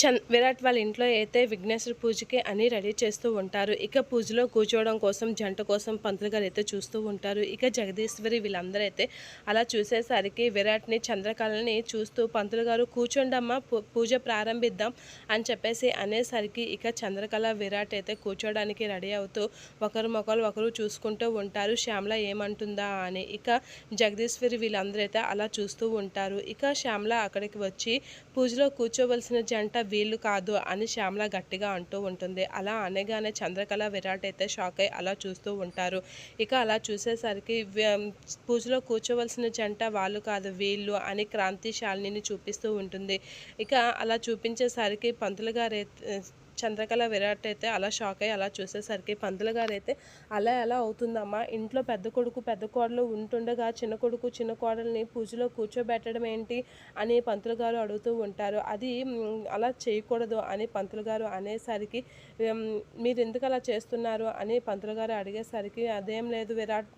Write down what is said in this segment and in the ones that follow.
చంద్ విరాట్ వాళ్ళ ఇంట్లో అయితే విఘ్నేశ్వర పూజకి అని రెడీ చేస్తూ ఉంటారు. ఇక పూజలో కూర్చోవడం కోసం జంట కోసం పంతులు గారు అయితే చూస్తూ ఉంటారు. ఇక జగదీశ్వరి వీళ్ళందరూ అయితే అలా చూసేసరికి విరాట్ని చంద్రకళని చూస్తూ పంతులు గారు కూర్చోండమ్మా పూ- పూజ ప్రారంభిద్దాం అని చెప్పేసి అనేసరికి ఇక చంద్రకళ విరాట్ అయితే కూర్చోడానికి రెడీ అవుతూ ఒకరు మొక్కలు ఒకరు చూసుకుంటూ ఉంటారు. శ్యామల ఏమంటుందా అని ఇక జగదీశ్వరి వీళ్ళందరూ అయితే అలా చూస్తూ ఉంటారు. ఇక శ్యామల అక్కడికి వచ్చి పూజలో కూర్చోవలసిన జంట వీళ్ళు కాదు అని శ్యామల గట్టిగా అంటూ ఉంటుంది. అలా అనగానే చంద్రకళ విరాట్ అయితే షాక్ అయి అలా చూస్తూ ఉంటారు. ఇక అలా చూసేసరికి పూజలో కూర్చోవలసిన జంట వాళ్ళు కాదు వీళ్ళు అని క్రాంతి శాలిని చూపిస్తూ ఉంటుంది. ఇక అలా చూపించేసరికి పంతులు గారు చంద్రకళ విరాట్ అయితే అలా షాక్ అయ్యి అలా చూసేసరికి పంతులు గారు అయితే అలా ఎలా అవుతుందమ్మా. ఇంట్లో పెద్ద కొడుకు పెద్ద కోడలు ఉంటుండగా చిన్న కొడుకు చిన్న కోడల్ని పూజలో కూర్చోబెట్టడం ఏంటి అని పంతులు గారు అడుగుతూ ఉంటారు. అది అలా చేయకూడదు అని పంతులు గారు అనేసరికి మీరు ఎందుకు అలా చేస్తున్నారు అని పంతులు గారు అడిగేసరికి అదేం లేదు విరాట్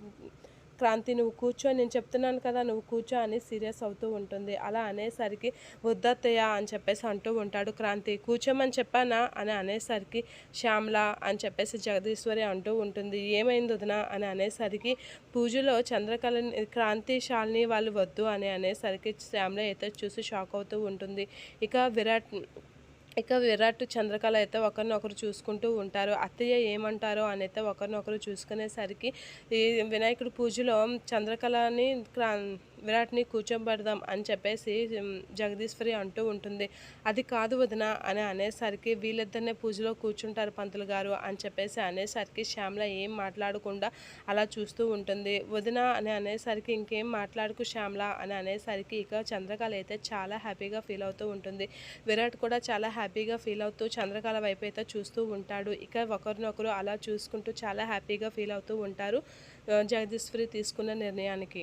క్రాంతి నువ్వు కూర్చో నేను చెప్తున్నాను కదా నువ్వు కూర్చో అని సీరియస్ అవుతూ ఉంటుంది. అలా అనేసరికి వద్దత్తయ్య అని చెప్పేసి అంటూ ఉంటాడు క్రాంతి. కూర్చోమని చెప్పానా? అని అనేసరికి శ్యామల అని చెప్పేసి జగదీశ్వరి అంటూ ఉంటుంది. ఏమైంది వదినా? అని అనేసరికి పూజలో చంద్రకళ క్రాంతి శాలిని వాళ్ళు వద్దు అని అనేసరికి శ్యామల అయితే చూసి షాక్ అవుతూ ఉంటుంది. ఇక విరాట్ ఇక విరాట్ చంద్రకళ అయితే ఒకరినొకరు చూసుకుంటూ ఉంటారు. అత్తయ్య ఏమంటారో అని అయితే ఒకరినొకరు చూసుకునేసరికి ఈ వినాయకుడి పూజలో చంద్రకళని క్రా విరాట్ని కూర్చోబెడదాం అని చెప్పేసి జగదీశ్వరి అంటూ ఉంటుంది. అది కాదు వదిన అని అనేసరికి వీళ్ళిద్దరినే పూజలో కూర్చుంటారు పంతులు గారు అని చెప్పేసి అనేసరికి శ్యామల ఏం మాట్లాడకుండా అలా చూస్తూ ఉంటుంది. వదిన అని అనేసరికి ఇంకేం మాట్లాడుకు శ్యామల అని అనేసరికి ఇక చంద్రకళ అయితే చాలా హ్యాపీగా ఫీల్ అవుతూ ఉంటుంది. విరాట్ కూడా చాలా హ్యాపీగా ఫీల్ అవుతూ చంద్రకళ వైపు అయితే చూస్తూ ఉంటాడు. ఇక ఒకరినొకరు అలా చూసుకుంటూ చాలా హ్యాపీగా ఫీల్ అవుతూ ఉంటారు జగదీశ్వరి తీసుకున్న నిర్ణయానికి.